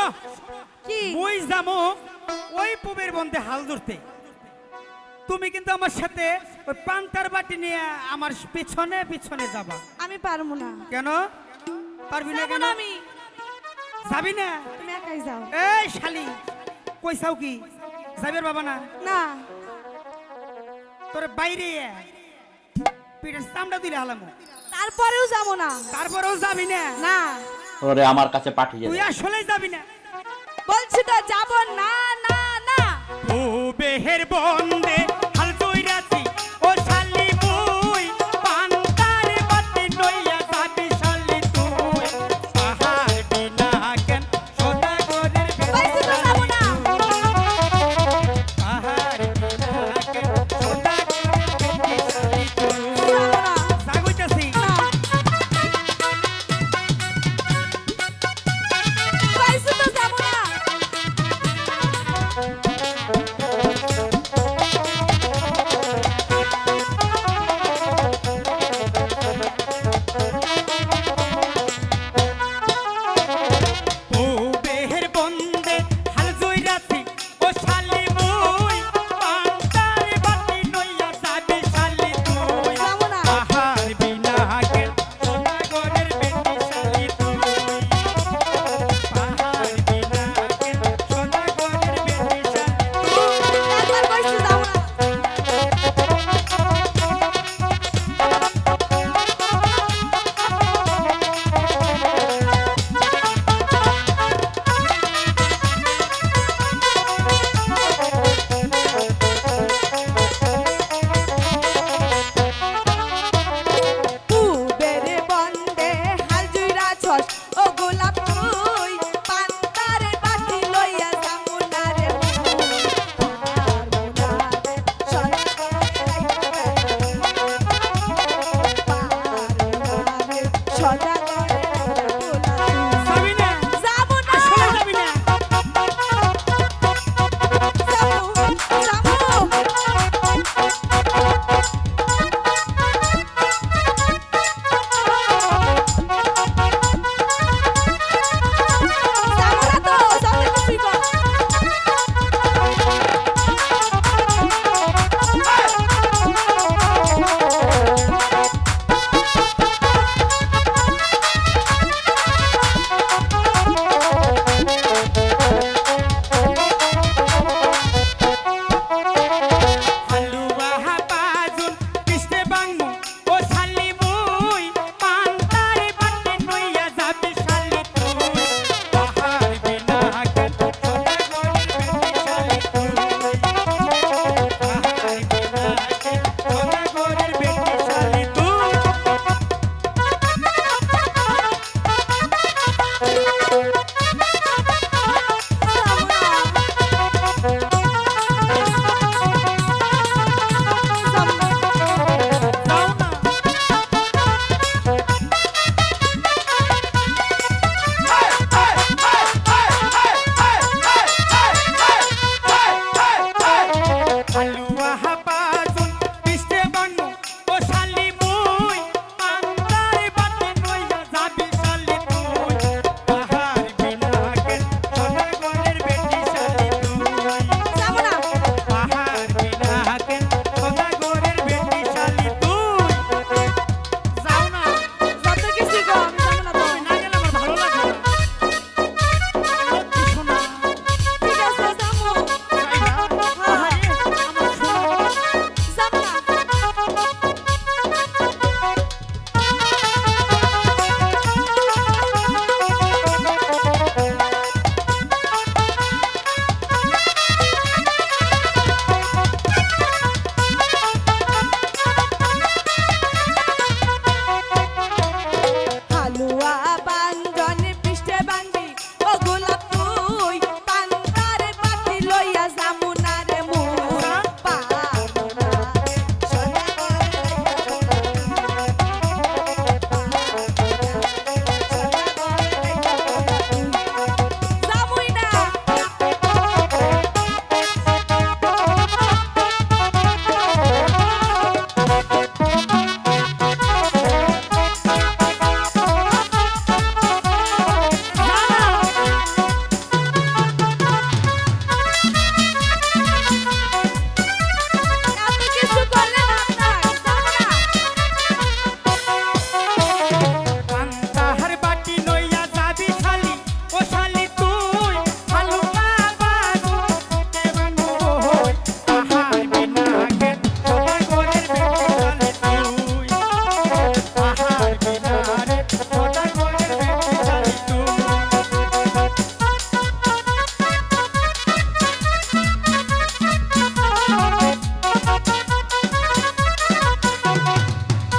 শোনো। কি? মুই যামু ওই পুবের বন্ধে হাল ধরতে। তুমি কিন্তু আমার সাথে ওই পান্তার বাটি নিয়ে আমার পিছনে পিছনে যাবা। আমি পারব না। কেন? পারবি না কেন? আমি। যাবি না? তুমি একাই যাও। এই শালি কইসাও কি? যাবের বাবা না? না। তোর বাইরে। পিঠের চামড়া দিলে হালামু। তারপরেও যাব না। তারপরেও যাবি না? না। ওরে আমার কাছে পাঠিয়ে তুই আসলে যাবি না। বলছি তো যাব না না না। বেহের বন্দে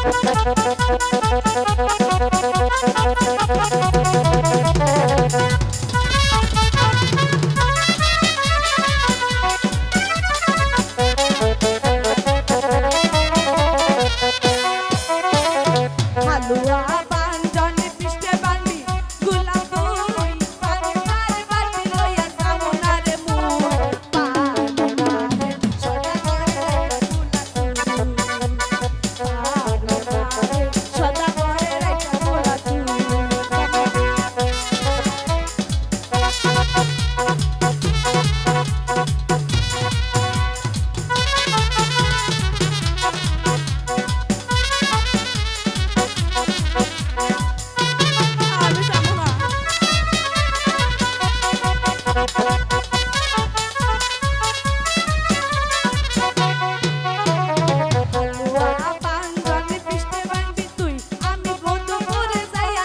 Thank